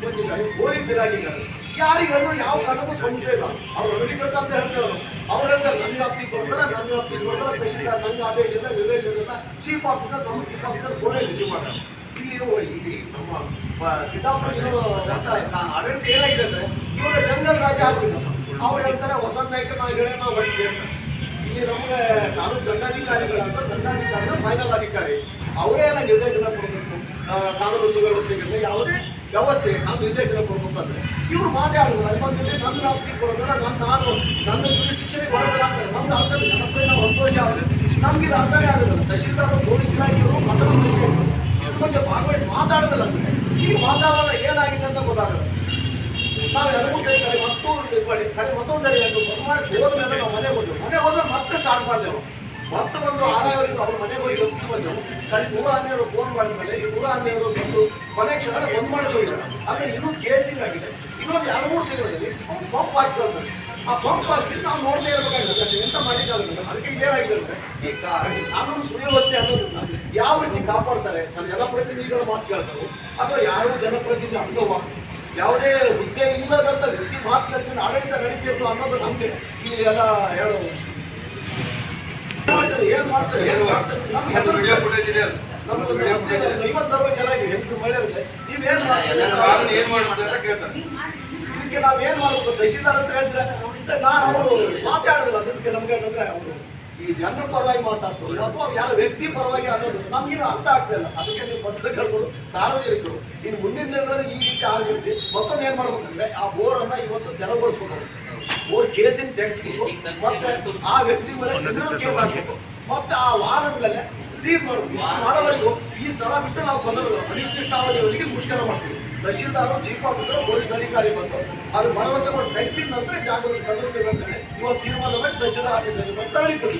ಸಿಬ್ಬಂದಿದ್ದಾರೆ police ಇಲಾಖೆಗಳು ಯಾರಿಗೆ ಹೇಳಿದ್ರು ಯಾವ ಕಾರಣಕ್ಕೂ ಸ್ಪಂದಿಸೇ ಇಲ್ಲ. ಅವ್ರು ಅನಧಿಕೃತ ಅಂತ ಹೇಳ್ತಾರೆ ಅವರು. ನನ್ನ ವ್ಯಾಪ್ತಿ ಕೊಡ್ತಾರೆ ನನ್ನ ವ್ಯಾಪ್ತಿ ಕೊಡ್ತಾರೆ ತಹಶೀಲ್ದಾರ್ ನನ್ನ ಆದೇಶದಿಂದ ಇಲ್ಲ ಚೀಫ್ ಆಫೀಸರ್ ನಮ್ಮ ಚೀಫ್ ಆಫೀಸರ್ ಫೋನೇ ರಿಸೀವ್ ಮಾಡ್ತಾರೆ. ಇಲ್ಲಿ ಇಲ್ಲಿ ನಮ್ಮ ಸಿದ್ದಾಪುರ ಆಡಳಿತ ಏನಾಗಿದೆ ಅಂದ್ರೆ, ಇವಾಗ ಜಂಗಲ್ ರಾಜ ಆಗ್ಬಿಟ್ಟು ಅವ್ರು ಹೇಳ್ತಾರೆ ವಸಂತ ನಾಯಕ ನಾಯಿಗಳೇ ನಾವು ಬಳಸಿದೆ ಇಲ್ಲಿ ನಮಗೆ ಕಾನೂನು ದಂಡಾಧಿಕಾರಿಗಳಂತ ದಂಡಾಧಿಕಾರಿಗಳು ಫೈನಲ್ ಅಧಿಕಾರಿ. ಅವರೇ ಎಲ್ಲ ನಿರ್ದೇಶನ ಕೊಡಬೇಕು. ಕಾನೂನು ಸುವ್ಯವಸ್ಥೆಗೆ. ಯಾವುದೇ ವ್ಯವಸ್ಥೆ ನಾನು ನಿರ್ದೇಶನ ಕೊಡಬೇಕು ಅಂದ್ರೆ ಇವ್ರು ಮಾತಾಡೋದು ಅಲ್ಲಿ ಬಂದಿಲ್ಲಿ ನನ್ನ ನಾವು ಕೊಡೋದಲ್ಲ ನನ್ನ ನಾನು ನನ್ನ ಶಿಕ್ಷಣಕ್ಕೆ ಬರೋದಿಲ್ಲ ಅಂತಾರೆ ನಮ್ದು ಅರ್ಥ ಕೈ ನಾವು ಸಂತೋಷ ಆಗಿದೆ ನಮ್ಗೆ ಇದು ಅರ್ಥನೇ ಆಗೋದಿಲ್ಲ. ತಹಶೀಲ್ದಾರ್ ಪೊಲೀಸ್ ಇಲಾಖೆಯವರು ಮಂತ್ರಿಗಳು ಇದ್ರ ಬಗ್ಗೆ ಭಾಗವಹಿಸಿ ಮಾತಾಡೋದಿಲ್ಲ ಅಂದ್ರೆ ಈ ವಾತಾವರಣ ಏನಾಗಿದೆ ಅಂತ ಗೊತ್ತಾಗಲ್ಲ. ನಾವು ಎರಡು ಮೂರು ಕಡೆ ಮತ್ತೊಂದು ಕಡೆ ಮತ್ತೊಂದು ಸರಿ ಎರಡು ಮಾಡಿ ಹೋದ್ಮೇಲೆ ನಾವು ಮನೆಗೆ ಹೋದ್ವಿ. ಮನೆ ಹೋದ್ರೆ ಮತ್ತೆ ಸ್ಟಾರ್ಟ್ ಮಾಡಿದೆವು. ಮತ್ತೆ ಒಂದು ಆರಾಯವರಿಗೆ ಅವ್ರ ಮನೆಗೆ ಹೋಗಿ ಬಂದೆವು ಕಡೆ ನೂರ ಹನ್ನೆರಡು ಫೋನ್ ಮಾಡಿದ್ಮೇಲೆ ಈ ನೂರ ಹನ್ನೆರಡು ಬಂದು ಕೊನೆ ಕ್ಷಣ ಬಂದ್ ಮಾಡಿದ್ರು ಆದರೆ ಇನ್ನೂ ಕೇಸಿಂಗ್ ಆಗಿದೆ. ಇನ್ನೊಂದು ಎರಡು ಮೂರು ತಿಂಗಳಲ್ಲಿ ಪಂಪ್ ಹಾಕ್ಸ್ತಾರೆ ಆ ಪಂಪ್ ಹಾಕ್ಸಿ ನಾವು ನೋಡದೇ ಇರಬೇಕಾಗಿಲ್ಲ ಎಂತ ಮಾಡಿದ್ದಾಗಲ್ಲ ಅದಕ್ಕೆ ಏನಾಗಿದೆ ಅಂದ್ರೆ, ಈ ಕಾನೂನು ಸುವ್ಯವಸ್ಥೆ ಅನ್ನೋದನ್ನ ಯಾವ ರೀತಿ ಕಾಪಾಡ್ತಾರೆ? ಸರ್, ಜನಪ್ರತಿನಿಧಿಗಳು ಮಾತು ಕೇಳ್ತಾರೆ. ಅಥವಾ ಯಾರು ಜನಪ್ರತಿನಿಧಿ ಅನುಭವ ಯಾವುದೇ ಹುದ್ದೆ ಇಲ್ಲದಂತ ವ್ಯಕ್ತಿ ಮಾತು ಕೇಳ್ತೀನಿ ಆಡಳಿತ ನಡೀತಿತ್ತು ಅನ್ನೋದು ನಮಗೆ ಇಲ್ಲಿ ಎಲ್ಲ ಹೇಳೋ ಏನ್ ಮಾಡ್ತಾರೆ? ಏನ್ ಮಾಡ್ತಾರೆ? ನಮ್ಮ ವಿಡಿಯೋ ಫುಟೇಜ್ ಇದೆ. ನಮ್ದು ವಿಡಿಯೋ ಫುಟೇಜ್ ಇದೆ. ಐವತ್ತು ಅರವತ್ತು ಚೆನ್ನಾಗಿ ಹೆಂಗಸು ಮಹಿಳೆಯರಿಗೆ ನೀವೇನ್ ಕಾನೂನು ಮಾಡ್ತೀರಿ? ಏನ್ ಮಾಡುತ್ತೆ ಅಂತ ಕೇಳ್ತಾರೆ. ಇದಕ್ಕೆ ನಾವೇನ್ ಮಾಡ್ಬೇಕು? ತಹಶೀಲ್ದಾರ್ ಅಂತ ಹೇಳಿದ್ರೆ ನಾನು ಅವರು ಮಾತಾಡೋದಿಲ್ಲ. ಅದಕ್ಕೆ ನಮ್ಗೆ ಏನಂದ್ರೆ ಅವರು ಈ ಜನರ ಪರವಾಗಿ ಮಾತಾಡ್ತಾರೆ. ಅಥವಾ ಯಾರ ವ್ಯಕ್ತಿ ಪರವಾಗಿ ಅನ್ನೋದು ನಮ್ಗಿನ್ನು ಅರ್ಥ ಆಗ್ತಾ ಇಲ್ಲ. ಅದಕ್ಕೆ ನೀವು ಪತ್ರಕರ್ತರು ಸಾರ್ವಜನಿಕರು ಇನ್ನು ಮುಂದಿನ ದಿನಗಳಲ್ಲಿ ಈ ರೀತಿ ಆಗಿರ್ತಿ ಮತ್ತೊಂದು ಏನ್ ಮಾಡ್ಬೇಕಂದ್ರೆ ಆ ಬೋರ್ ಅನ್ನ ಇವತ್ತು ತೆರವುಗೊಳಿಸ್ಬೇಕು ಬೋರ್ ಕೇಸಿನ ತೆಗೆಸ್ಬೇಕು ಮತ್ತೆ ಆ ವ್ಯಕ್ತಿ ಮೇಲೆ ಕ್ರಿಮಿನಲ್ ಕೇಸ್ ಹಾಕಬೇಕು ಮತ್ತೆ ಆ ವಾಹನದ ಮೇಲೆ ಸೀಸ್ ಮಾಡಬೇಕು ಮಾಡೋವರೆಗೂ ಈ ಸ್ಥಳ ಬಿಟ್ಟು ನಾವು ಬಂದರು ಅವರಿಗೆ ಮುಷ್ಕರ ಮಾಡ್ತೀವಿ. ತಹಶೀಲ್ದಾರರು ಚೀಫ್ ಆಫೀಸರ್ ಪೊಲೀಸ್ ಅಧಿಕಾರಿ ಬಂದು ಅದು ಭರವಸೆ ಮಾಡಿ ತೆಗೆಸಿದ ನಂತರ ಜಾಗೃತಿ ತಂದಿರ್ತೀವಿ ಅಂತ ಹೇಳಿ ಇವತ್ತು ತೀರ್ಮಾನ ಮಾಡಿ ತಹಶೀಲ್ದಾರ್ ಆಫೀಸಲ್ಲಿ ಕೊಡಿ